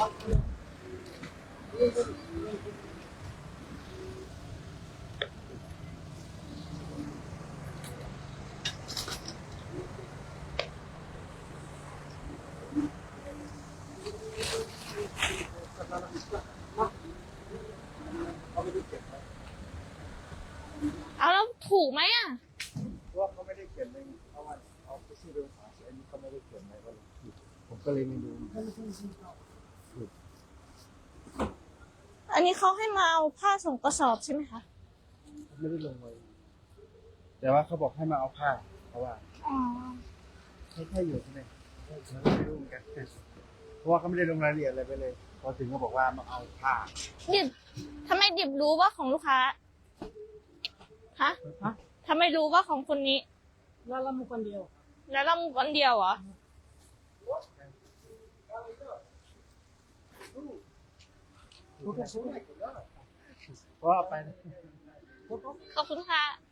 เอาแล้วถูกไหมอะเพราะว่าเขาไม่ได้เขียนในเอาว่าเอาไปชื่อเป็นภาษาอันนี้เขาไม่ได้เขียนในก็เลยผมก็เลยไม่รู้ อั นนี้เขาให้มาเอาผ้าส่งกระสอบใช่ไหมคะ ไม่ได้ลงไว้แต่ว่าเขาบอกให้มาเอาผ้าเพราะว่าอ๋อให้แค่อยู่ใช่ไหมมันก็ไม่รู้เหมือนกันเพราะว่าเขาไม่ได้ลงรายละเอียดอะไรไปเลย พอถึงก็บอกว่ามาเอาผ้าดิบทำไมดิบรู้ว่าของลูกค้าฮะฮะทำไมรู้ว่าของคนนี้ แล้วเรามุกคนเดียว แล้วเราคนเดียวเหรอเพราะ ว่าไป ขอบคุณค่ะ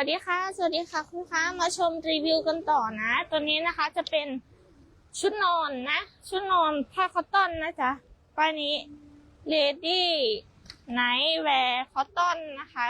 วัสดีค่ะ สวัสดีค่ะคุณค้ามาชมรีวิวกันต่อนะ ตัวนี้นะคะจะเป็นชุดนอนนะ ชุดนอนผ้าคอตตอนนะจ๊ะป้ายนี้ Lady Night Wear Cotton นะคะ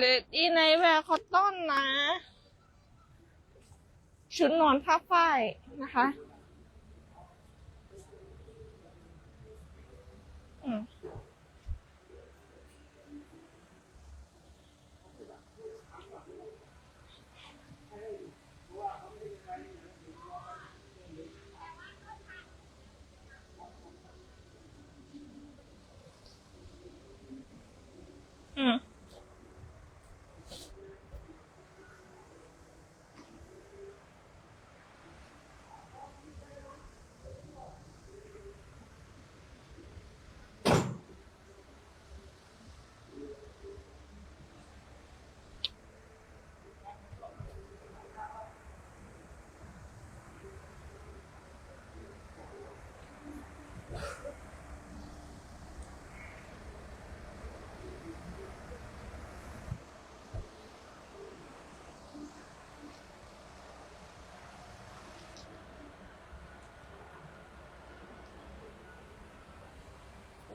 Lady Night Wear Cotton นะ ชุดนอนผ้าฝ้ายนะคะ อืม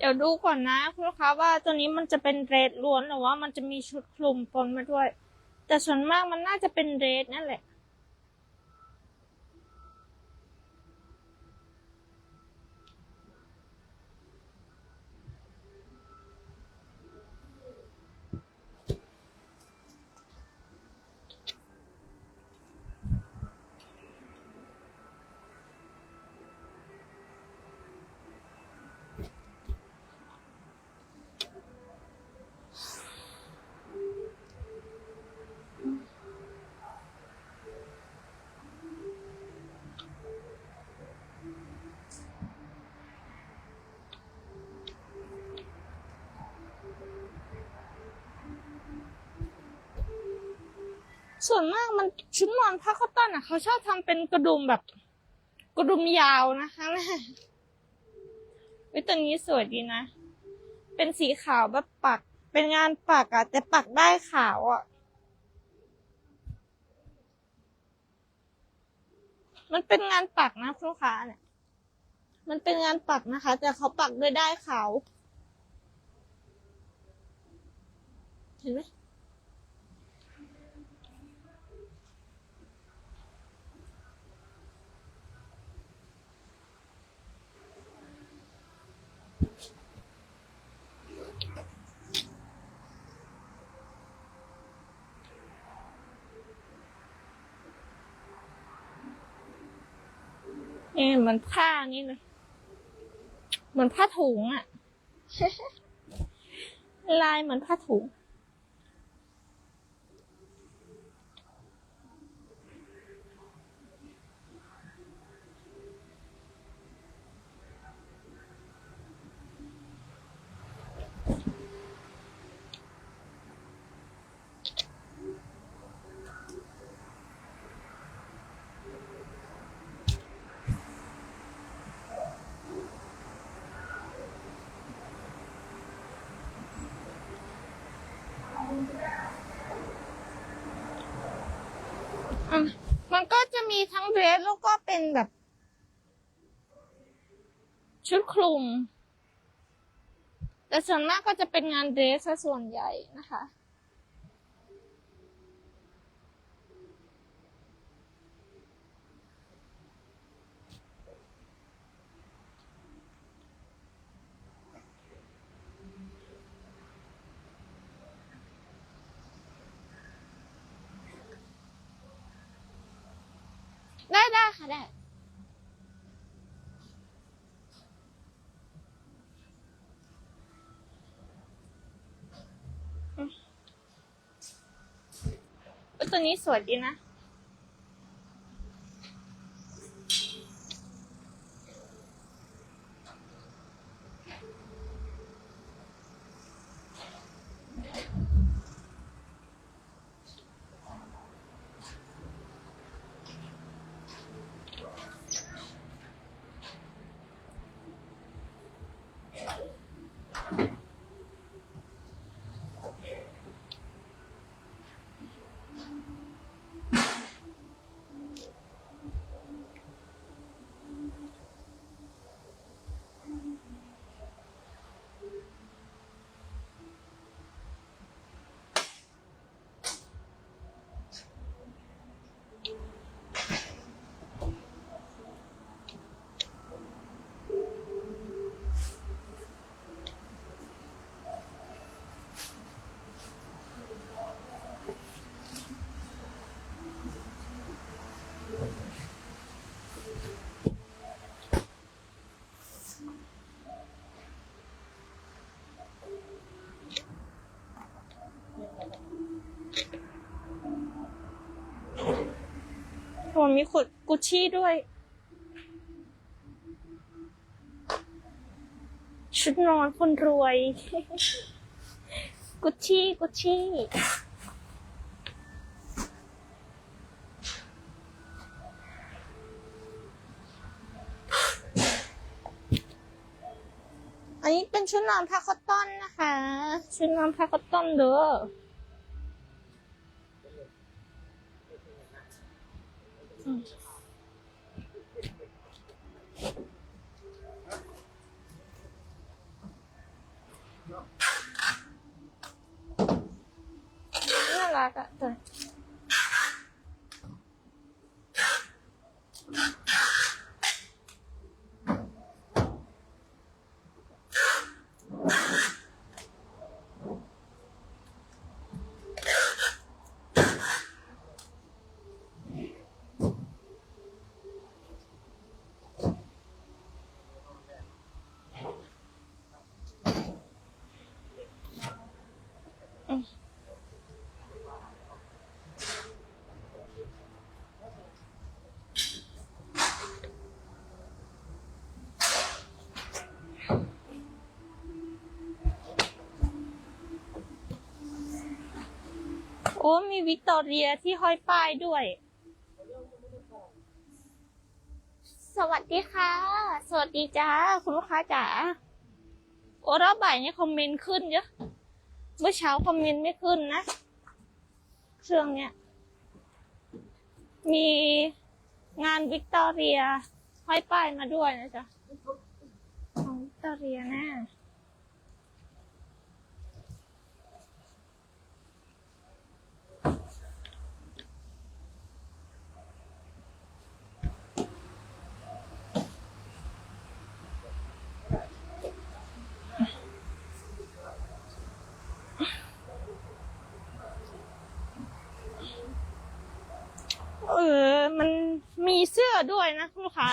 เดี๋ยวดูก่อนนะคุณลูกค้าว่าตัวนี้มันจะเป็นเรดล้วนหรือว่ามันจะมีชุดคลุมปนมาด้วย แต่ส่วนมากมันน่าจะเป็นเรดนั่นแหละ ส่วนมากมันชุดนอนผ้าคอตตอนอะเขาชอบทำเป็นกระดุมแบบ กระดุมยาวนะคะแม่วิตัวนี้สวยดีนะ เป็นสีขาวแบบปัก เป็นงานปักอะ แต่ปักได้ขาวอะ มันเป็นงานปักนะคุณลูกค้าเนี่ย มันเป็นงานปักนะคะ แต่เขาปักด้วยได้ขาว เห็นไหม นี่เหมือนผ้านี่เลยเหมือนผ้าถุงอะลายเหมือนผ้าถุง มี ทั้งเดรสแล้วก็เป็นแบบ ชุดคลุม แต่ส่วนมากก็จะเป็นงานเดรสซะส่วนใหญ่นะคะ ได้ได้ค่ะได้ ตัวนี้สวยดีนะ โอ้มีขวดกุชชี่ด้วย ชุดนอนคนรวย กุชชี่กุชชี่อันนี้เป็นชุดนอนผ้าคอตตอนนะคะ ชุดนอนผ้าคอตตอนเด้อ น่ารั โอ้มีวิกตอเรียที่ห้อยป้ายด้วย สวัสดีค่ะ สวัสดีจ้าคุณลูกค้าจ๋าโอ้รอบบ่ายนี้คอมเมนต์ขึ้นเยอะเมื่อเช้าคอมเมนต์ไม่ขึ้นนะเครื่องเนี้ยมีงานวิกตอเรียห้อยป้ายมาด้วยนะจ๊ะของวิกตอเรียแน่เออ มันมีเสื้อด้วยนะคุณลูกค้า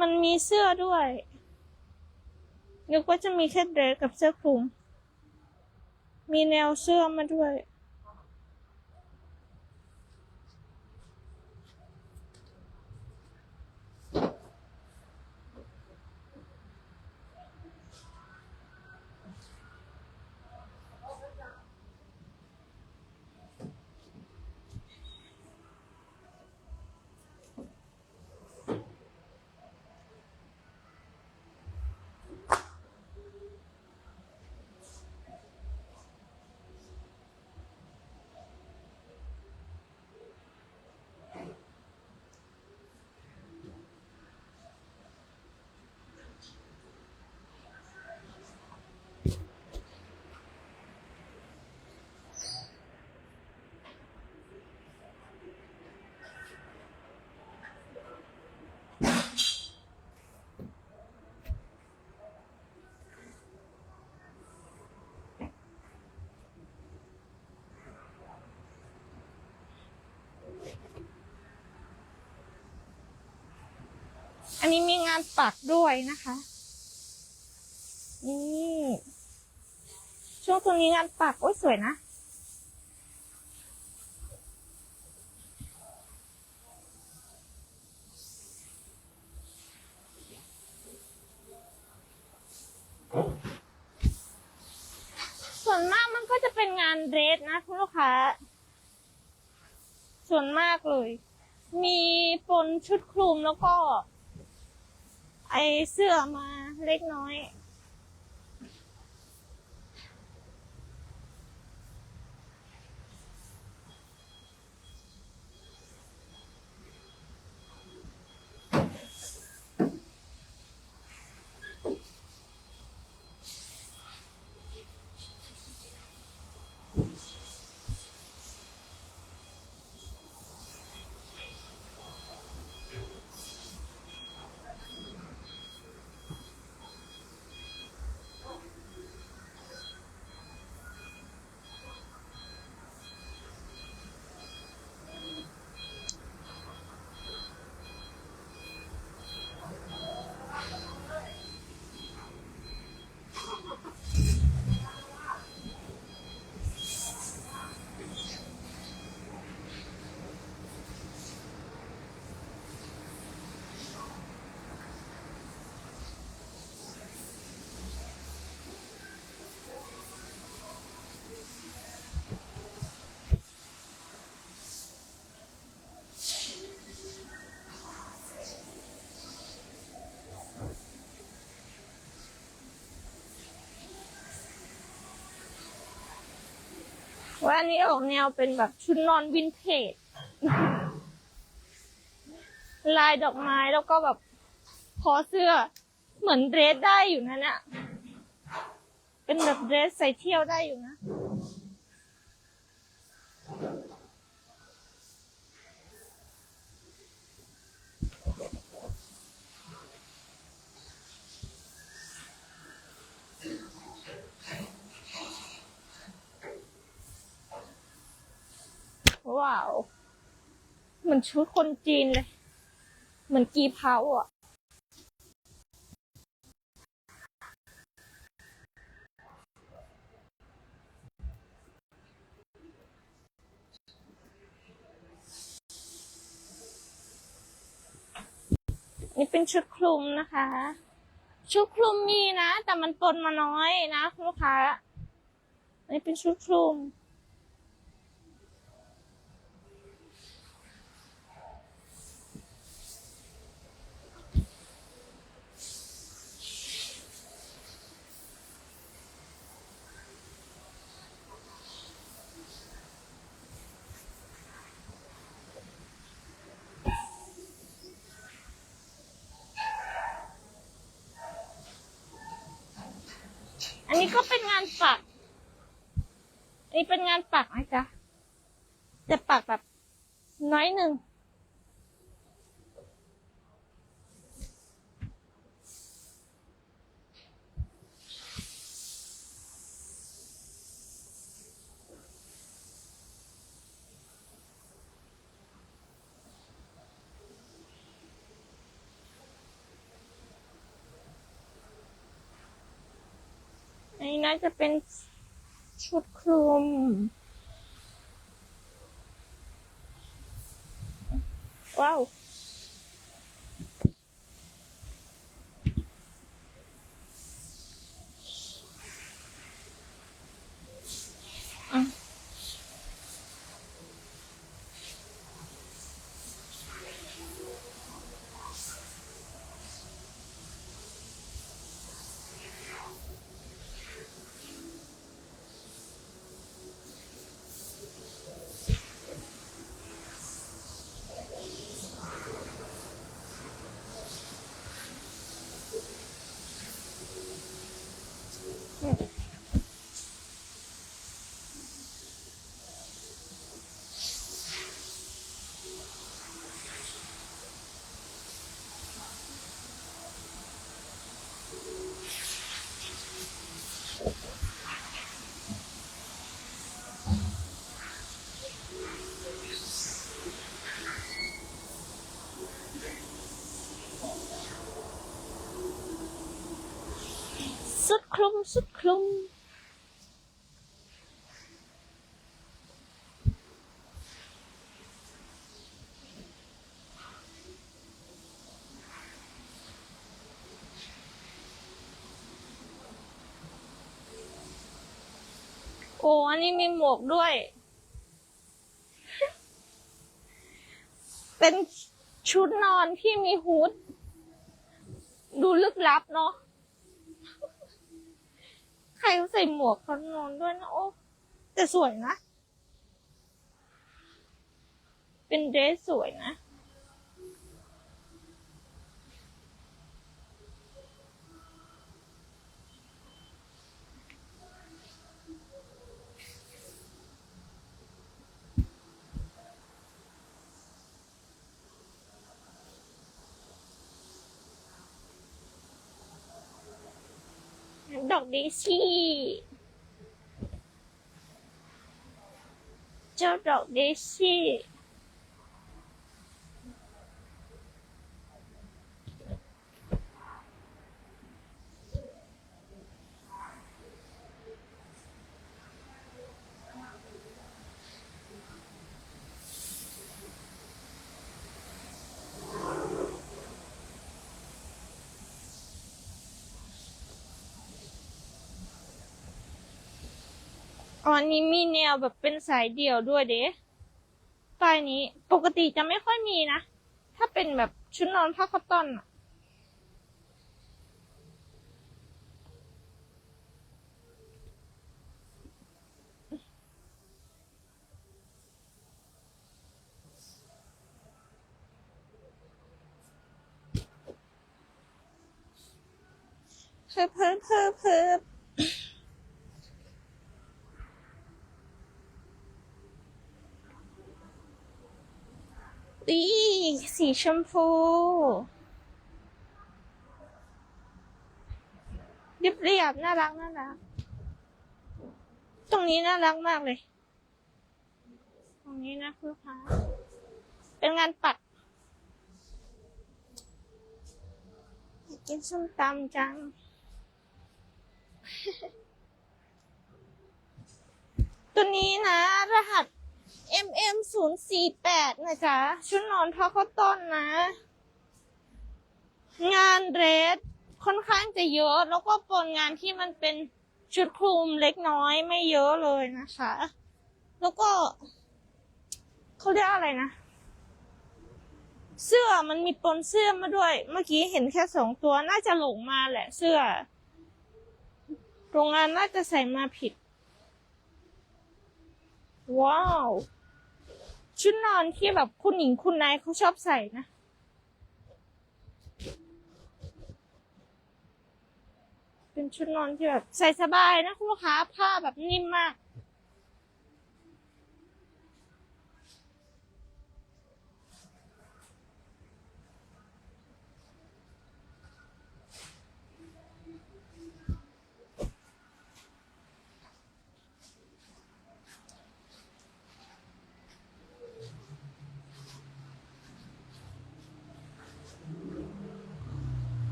มันมีเสื้อด้วยนึกว่าจะมีแค่เดรสกับเสื้อคลุม มีแนวเสื้อมาด้วย อันนี้มีงานปักด้วยนะคะ นี่ช่วงตรงนี้งานปักโอ้ยสวยนะ ส่วนมากมันก็จะเป็นงานเดรสนะคุณลูกค้า ส่วนมากเลย มีปนชุดคลุมแล้วก็ ไอเสื้อมาเล็กน้อย ว่าอันนี้ออกแนวเป็นแบบชุดนอนวินเทจ ลายดอกไม้แล้วก็แบบคอเสื้อ เหมือนเดรสได้อยู่นะเนี่ยเป็นแบบเดรสใส่เที่ยวได้อยู่นะ ว้าว เหมือนชุดคนจีนเลย เหมือนกีเพาอะ นี่เป็นชุดคลุมนะคะ ชุดคลุมมีนะ แต่มันปนมาน้อยนะคุณลูกค้า อันนี้เป็นชุดคลุมานปักนี่เป็นงานปักนะจ๊ะแต่ปักแบบน้อยหนึ่ง นนี้น่าจะเป็นชุดคลุม ว้าว สุดคลุมสุดคลุมโอ้อันนี้มีหมวกด้วย เป็นชุดนอนที่มีฮูด ดูลึกลับเนาะ ส่หมวกเขานอนด้วยนะโอ้แต่สวยนะ เป็นเดรสสวยนะ ด อกเดซี่เจ้าดอกเดซี่ อ๋ออันนี้มีแนวแบบเป็นสายเดี่ยวด้วยเด้ป้ายนี้ปกติจะไม่ค่อยมีนะ ถ้าเป็นแบบชุดนอนผ้าคอตตอนอะเพิ่มเพิ่มเพิ่มเพิ่ม อี สีชมพู เรียบเรียบๆน่ารักน่ารัก ตรงนี้น่ารักมากเลย ตรงนี้นะคุณคะเป็นงานปัดกินส้มตำจัง ตัวนี้นะ รหัส MM ศูนย์สี่แปดนะจ๊ะ ชุดนอนผ้าข้าต้นนะ งานเรสค่อนข้างจะเยอะ แล้วก็ปนงานที่มันเป็นชุดคลุมเล็กน้อยไม่เยอะเลยนะคะ แล้วก็เขาเรียกอะไรนะ เสื้อมันมีปนเสื้อมาด้วย เมื่อกี้เห็นแค่สองตัวน่าจะหลงมาแหละเสื้อ โรงงานน่าจะใส่มาผิด ว้าว ชุดนอนที่แบบคุณหญิงคุณนายเขาชอบใส่นะ เป็นชุดนอนที่แบบใส่สบายนะคุณลูกค้าผ้าแบบนิ่มมาก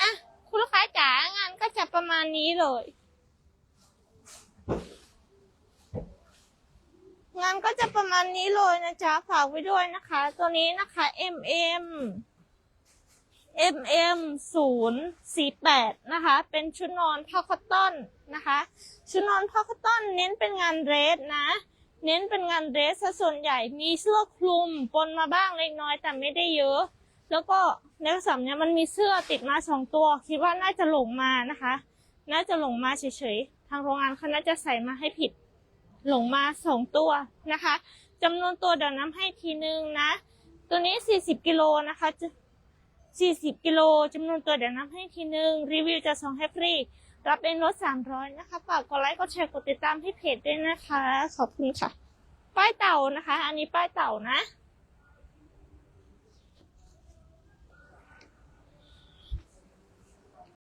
อะ คุณลูกค้าจ๋างานก็จะประ มาณนี้เลย งานก็จะประมาณนี้เลยนะจ๊ะ ฝากไว้ด้วยนะคะ ตัวนี้นะคะ MM MM ศูนย์สี่แปดนะคะ เป็นชุดนอนผ้าคอตตอนนะคะ ชุดนอนผ้าคอตตอนเน้นเป็นงานเดรสนะ เน้นเป็นงานเดรสซะส่วนใหญ่ มีเสื้อคลุมปนมาบ้างเล็กน้อยแต่ไม่ได้เยอะ แล้วก็ในกระสอบเนี้ยมันมีเสื้อติดมาสองตัว คิดว่าน่าจะหลงมานะคะ น่าจะหลงมาเฉยๆ ทางโรงงานเขาน่าจะใส่มาให้ผิด หลงมาสองตัวนะคะจำนวนตัวเดี๋ยวน้ำให้ทีนึงนะ ตัวนี้ 40 กิโลนะคะจะ40 กิโลจำนวนตัวเดี๋ยวน้ำให้ทีนึง รีวิวจะส่งให้ฟรี รับเป็นลด300นะคะฝากกดไลค์กดแชร์กดติดตามให้เพจด้วยนะคะ ขอบคุณค่ะ ป้ายเต่านะคะ อันนี้ป้ายเต่านะ